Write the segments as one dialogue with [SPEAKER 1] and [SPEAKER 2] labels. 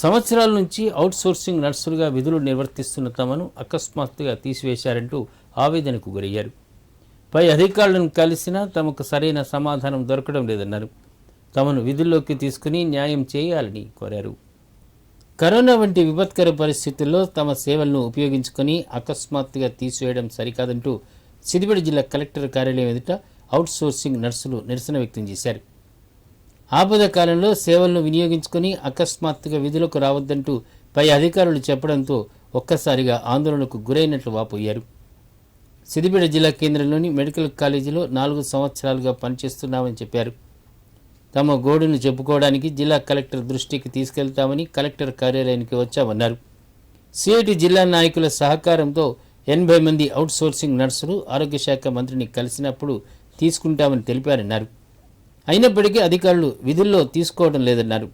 [SPEAKER 1] సంవత్సరాల నుంచి అవుట్సోర్సింగ్ నర్సులుగా విధులు నిర్వర్తిస్తున్న తమను అకస్మాత్తుగా తీసివేశారంటూ ఆవేదనకు గురయ్యారు. పై అధికారులను కలిసినా తమకు సరైన సమాధానం దొరకడం లేదన్నారు. తమను విధుల్లోకి తీసుకుని న్యాయం చేయాలని కోరారు. కరోనా వంటి విపత్కర పరిస్థితుల్లో తమ సేవలను ఉపయోగించుకొని అకస్మాత్తుగా తీసివేయడం సరికాదంటూ సిద్దిపేట జిల్లా కలెక్టర్ కార్యాలయం ఎదుట అవుట్సోర్సింగ్ నర్సులు నిరసన వ్యక్తం చేశారు. ఆపద కాలంలో సేవలను వినియోగించుకొని అకస్మాత్తుగా విధులకు రావద్దంటూ పై అధికారులు చెప్పడంతో ఒక్కసారిగా ఆందోళనకు గురైనట్లు వాపోయారు. సిద్దిపేట జిల్లా కేంద్రంలోని మెడికల్ కాలేజీలో నాలుగు సంవత్సరాలుగా పనిచేస్తున్నామని చెప్పారు. తమ గోడును చెప్పుకోవడానికి జిల్లా కలెక్టర్ దృష్టికి తీసుకెళ్తామని కలెక్టర్ కార్యాలయానికి వచ్చామన్నారు. సిఐటి జిల్లా నాయకుల సహకారంతో ఎనభై మంది అవుట్సోర్సింగ్ నర్సులు ఆరోగ్య శాఖ మంత్రిని కలిసినప్పుడు తీసుకుంటామని తెలిపారన్నారు. అయినప్పటికీ అధికారులు విధుల్లో తీసుకోవడం లేదన్నారు.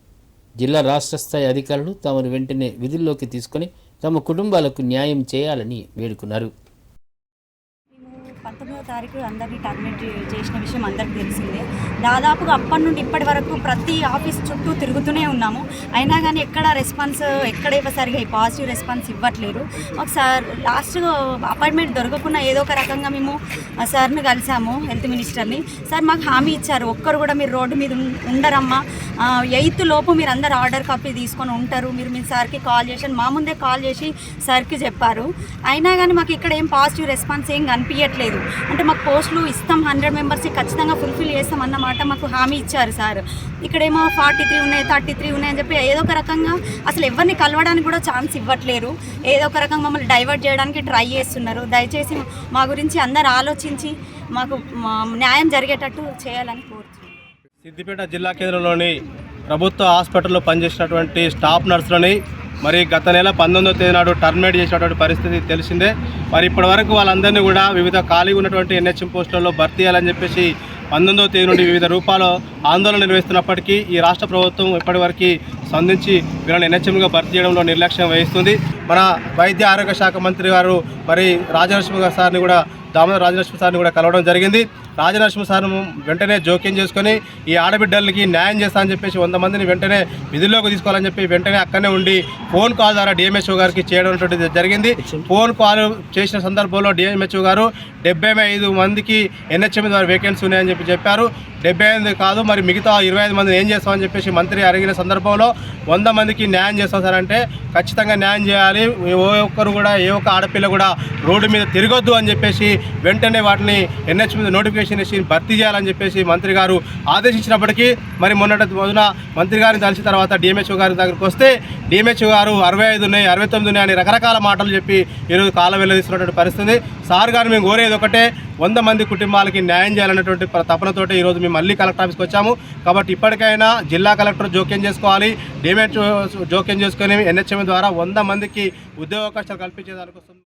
[SPEAKER 1] జిల్లా రాష్ట్ర స్థాయి అధికారులు తమను వెంటనే విధుల్లోకి తీసుకొని తమ కుటుంబాలకు న్యాయం చేయాలని వేడుకున్నారు.
[SPEAKER 2] పంతొమ్మిదో తారీఖు అందరినీ టర్మినేట్ చేసిన విషయం అందరికీ తెలిసిందే. దాదాపుగా అప్పటి నుండి ఇప్పటి వరకు ప్రతి ఆఫీస్ చుట్టూ తిరుగుతూనే ఉన్నాము. అయినా కానీ ఎక్కడ రెస్పాన్స్ ఎక్కడ సరిగా పాజిటివ్ రెస్పాన్స్ ఇవ్వట్లేరు ఒకసారి లాస్ట్ అపాయింట్మెంట్ దొరకకుండా ఏదో ఒక రకంగా మేము సార్ని కలిసాము హెల్త్ మినిస్టర్ని. సార్ మాకు హామీ ఇచ్చారు ఒక్కరు కూడా మీరు రోడ్డు మీద ఉండరమ్మా. ఎయిత్ లోపు మీరు అందరు ఆర్డర్ కాపీ తీసుకొని ఉంటారు. మీరు మీ సార్కి కాల్ చేసి మా ముందే కాల్ చేసి సార్కి చెప్పారు. అయినా కానీ మాకు ఇక్కడ ఏం పాజిటివ్ రెస్పాన్స్ ఏం కనిపించట్లేదు అంటే మాకు పోస్టులు ఇస్తాం హండ్రెడ్ మెంబర్స్కి ఖచ్చితంగా ఫుల్ఫిల్ చేస్తాం అన్నమాట మాకు హామీ ఇచ్చారు సార్. ఇక్కడేమో ఫార్టీ త్రీ ఉన్నాయి థర్టీ త్రీ ఉన్నాయి అని చెప్పి ఏదో ఒక రకంగా అసలు ఎవరిని కలవడానికి కూడా ఛాన్స్ ఇవ్వట్లేరు. ఏదో ఒక రకంగా మమ్మల్ని డైవర్ట్ చేయడానికి ట్రై చేస్తున్నారు. దయచేసి మా గురించి అందరు ఆలోచించి మాకు మా న్యాయం జరిగేటట్టు చేయాలని కోరుతున్నాను
[SPEAKER 3] సిద్దిపేట జిల్లా కేంద్రంలోని ప్రభుత్వ హాస్పిటల్లో పనిచేసినటువంటి స్టాఫ్ నర్సులని మరి గత నెల పంతొమ్మిదో తేదీ నాడు టర్మినేట్ చేసినటువంటి పరిస్థితి తెలిసిందే. మరి ఇప్పటి వరకు వాళ్ళందరినీ కూడా వివిధ ఖాళీగా ఉన్నటువంటి ఎన్హెచ్ఎం పోస్టులలో భర్తీ చేయాలని చెప్పేసి పంతొమ్మిదో తేదీ నుండి వివిధ రూపాల్లో ఆందోళన నిర్వహిస్తున్నప్పటికీ ఈ రాష్ట్ర ప్రభుత్వం ఇప్పటివరకు స్పందించి వీళ్ళని ఎన్హెచ్ఎంగా భర్తీ చేయడంలో నిర్లక్ష్యం వహిస్తుంది. మన వైద్య ఆరోగ్య శాఖ మంత్రి గారు మరి రాజలక్ష్మి సార్ని కూడా దామోదర్ రాజలక్ష్మి సార్ని కూడా కలవడం జరిగింది. రాజలక్ష్మి సార్ వెంటనే జోక్యం చేసుకొని ఈ ఆడబిడ్డలకి న్యాయం చేస్తా అని చెప్పేసి వంద మందిని వెంటనే విధుల్లోకి తీసుకోవాలని చెప్పి వెంటనే అక్కడనే ఉండి ఫోన్ కాల్ ద్వారా డిఎంహెచ్ఓ గారికి చేయడం జరిగింది. ఫోన్ కాల్ చేసిన సందర్భంలో డిఎంహెచ్ఓ గారు డెబ్బై ఐదు మందికి ఎన్హెచ్ఎం ద్వారా వేకెన్సీ ఉన్నాయని చెప్పి చెప్పారు. డెబ్బై ఐదు కాదు మరి మిగతా ఇరవై ఐదు మందిని ఏం చేస్తామని చెప్పేసి మంత్రి అడిగిన సందర్భంలో వంద మందికి న్యాయం చేస్తాం సార్ అంటే ఖచ్చితంగా న్యాయం చేయాలి. ఏ ఒక్కరు కూడా ఏ ఒక్క ఆడపిల్ల కూడా రోడ్డు మీద తిరగొద్దు అని చెప్పేసి వెంటనే వాటిని ఎన్హెచ్ మీద నోటిఫికేషన్ ఇచ్చి భర్తీ చేయాలని చెప్పేసి మంత్రి గారు ఆదేశించినప్పటికీ మరి మొన్నటి రోజున మంత్రి గారిని కలిసిన తర్వాత డిఎంహెచ్ఓ గారి దగ్గరికి వస్తే డిఎంహెచ్ఓ గారు అరవై ఐదు ఉన్నాయి అరవై తొమ్మిది ఉన్నాయి అని రకరకాల మాటలు చెప్పి ఈరోజు కాలం వెళ్ళదీస్తున్నటువంటి పరిస్థితి. సార్ గారు మేము కోరేది ఒకటే వంద మంది కుటుంబాలకి న్యాయం చేయాలన్నటువంటి తపనతోటి ఈరోజు మేము మళ్ళీ కలెక్టర్ ఆఫీస్కి వచ్చాము. కాబట్టి ఇప్పటికైనా జిల్లా కలెక్టర్ జోక్యం చేసుకోవాలి డిఎంహెచ్ జోక్యం చేసుకొని ఎన్హెచ్ఎం ద్వారా వంద మందికి ఉద్యోగ అవకాశాలు కల్పించేదానికి వస్తుంది